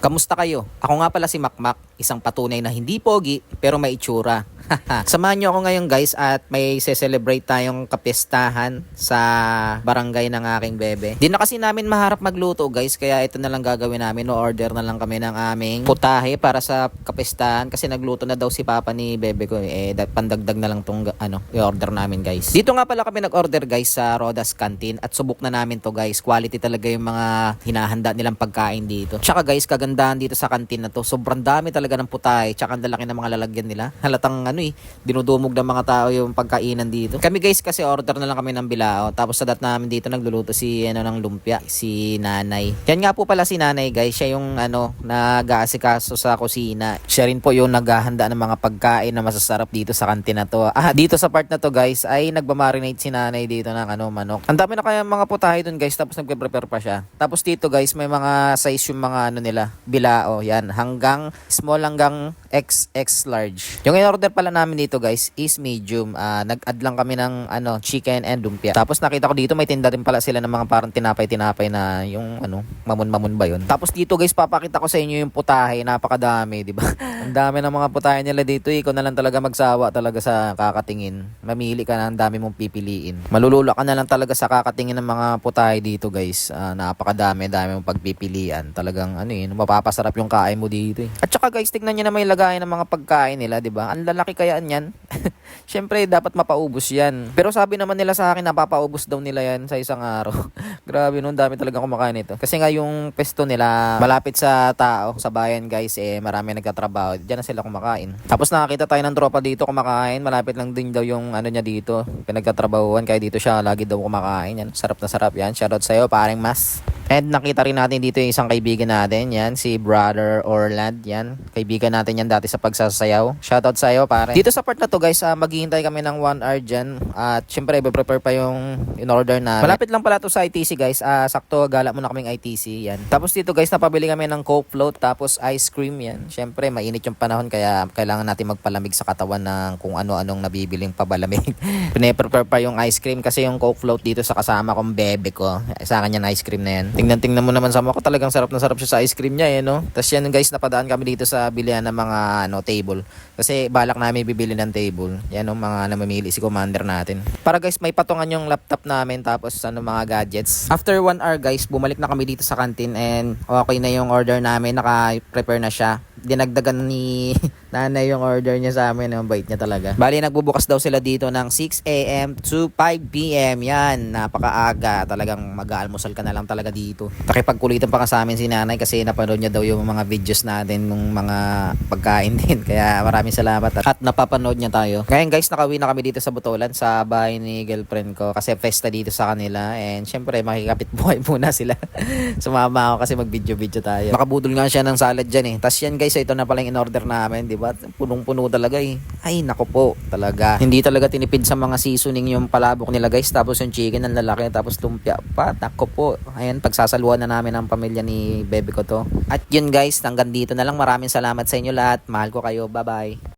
Kamusta kayo? Ako nga pala si Makmak, isang patunay na hindi pogi pero may itsura. Samahan niyo ako ngayon guys at may se-celebrate tayong kapistahan sa barangay ng aking bebe. Di na kasi namin maharap magluto guys kaya ito na lang gagawin namin. No order na lang kami ng aming putahe para sa kapistahan kasi nagluto na daw si papa ni bebe ko eh da- pandagdag na lang tong ano i-order namin guys. Dito nga pala kami nag-order guys sa Rodas Canteen at subok na namin to guys. Quality talaga yung mga hinahanda nilang pagkain dito. Tsaka guys kagandahan dito sa canteen na to. Sobrang dami talaga ng putahe tsaka ang lalaki ng mga lalagyan nila. Halatang ano eh dinudumog ng mga tao yung pagkainan dito. Kami guys kasi order na lang kami ng bilao. Tapos sa dat namin dito nagluluto si ano ng lumpia, si nanay. Yan nga po pala si nanay guys. Siya yung ano nag-aasikaso sa kusina. Siya rin po yung naghahanda ng mga pagkain na masasarap dito sa kantin na to. Ah, dito sa part na to guys ay nagmamarinate si nanay dito ng ano manok. Ang dami na kaya mga putahe dun guys tapos nagpe-prepare pa siya. Tapos dito guys may mga size yung mga ano nila bilao yan hanggang small hanggang XX large. Yung in-order pala namin dito guys is medium. Ah, nag-add lang kami ng ano chicken and lumpia. Tapos nakita ko dito may tinda rin pala sila ng mga parang tinapay-tinapay na yung ano mamon-mamon ba yun. Tapos dito guys papakita ko sa inyo yung putahe. Napakadami, di ba? ang dami ng mga putahe nila dito. eh. Ikaw na lang talaga magsawa talaga sa kakatingin. Mamili ka na ang dami mong pipiliin. Malulula ka na lang talaga sa kakatingin ng mga putahe dito guys. Ah, napakadami, dami mong pagpipilian. Talagang ano yun, mapapasarap yung kain mo dito eh. At saka guys, tignan nyo na may lagayan ng mga pagkain nila, di ba? Ang lalaki kaya yan. Siyempre, dapat mapaubos yan. Pero sabi naman nila sa akin, napapaubos daw nila yan sa isang araw. Grabe nun, dami talaga kumakain ito. Kasi nga yung pesto nila, malapit sa tao, sa bayan guys, eh, marami Diyan na sila kumakain. Tapos nakakita tayo ng tropa dito kumakain. Malapit lang din daw yung ano niya dito. Pinagtatrabahuan, kaya dito siya lagi daw kumakain. Yan, sarap na sarap yan. Shoutout sa'yo, paring mas. And nakita rin natin dito yung isang kaibigan natin, yan, si Brother Orland, yan. Kaibigan natin yan dati sa pagsasayaw. Shoutout sa iyo, pare. Dito sa part na to, guys, ah, maghihintay kami ng 1 hour dyan. At syempre, prepare pa yung in-order na. Malapit lang pala to sa ITC, guys. Ah, sakto, gala muna kaming ITC, yan. Tapos dito, guys, napabili kami ng Coke float, tapos ice cream, yan. Syempre, mainit yung panahon, kaya kailangan natin magpalamig sa katawan ng kung ano-anong nabibiling pabalamig. Pine-prepare pa yung ice cream kasi yung Coke float dito sa kasama kong bebe ko. Sa akin yan ice cream na yan. Tingnan-tingnan mo naman sa mukha, talagang sarap na sarap siya sa ice cream niya eh, no? Tapos yan guys, napadaan kami dito sa bilihan ng mga ano, table. Kasi balak namin bibili ng table. Yan yung mga namimili si commander natin. Para guys, may patungan yung laptop namin tapos ano mga gadgets. After one hour guys, bumalik na kami dito sa canteen and okay na yung order namin. Naka-prepare na siya. Dinagdagan ni nanay yung order niya sa amin. Ang bait niya talaga. Bali, nagbubukas daw sila dito ng 6 a.m. to 5 p.m. Yan, napakaaga. Talagang mag-aalmusal ka na lang talaga dito. Nakipagkulitan pa ka sa amin si nanay kasi napanood niya daw yung mga videos natin ng mga pagkain din. Kaya maraming salamat at, at napapanood niya tayo. Ngayon guys, nakauwi na kami dito sa Butolan sa bahay ni girlfriend ko kasi festa dito sa kanila and syempre makikapit buhay muna sila. Sumama ako kasi mag-video-video tayo. Makabudol nga siya ng salad dyan eh. Tapos yan guys, ito na pala yung in-order namin, di ba? Punong-puno talaga eh. Ay, nako po, talaga. Hindi talaga tinipid sa mga seasoning yung palabok nila guys. Tapos yung chicken ang lalaki, tapos lumpia pa. Nako po. Ayan, pagsasaluhan na namin ang pamilya ni bebe ko to. At yun guys, hanggang dito na lang. Maraming salamat sa inyo lahat. Mahal ko kayo. Bye-bye.